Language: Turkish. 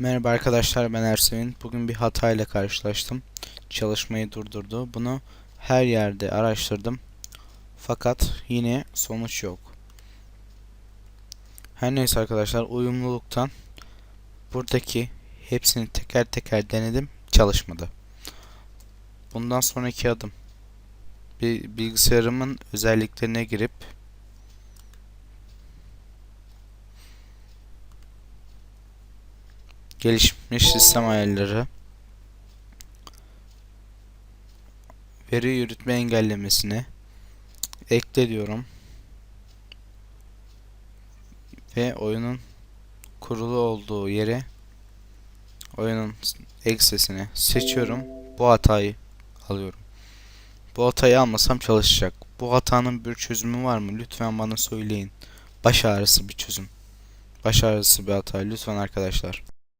Merhaba arkadaşlar ben Ersin. Bugün bir hata ile karşılaştım. Çalışmayı durdurdu. Bunu her yerde araştırdım. Fakat yine sonuç yok. Her neyse arkadaşlar uyumluluktan buradaki hepsini teker teker denedim. Çalışmadı. Bundan sonraki adım bilgisayarımın özelliklerine girip gelişmiş sistem ayarları veri yürütme engellemesini ekle diyorum ve oyunun kurulu olduğu yere oyunun eksesini seçiyorum. Bu hatayı alıyorum. Bu hatayı almasam çalışacak. Bu hatanın bir çözümü var mı? Lütfen bana söyleyin. Baş ağrısı bir çözüm. Baş ağrısı bir hata. Lütfen arkadaşlar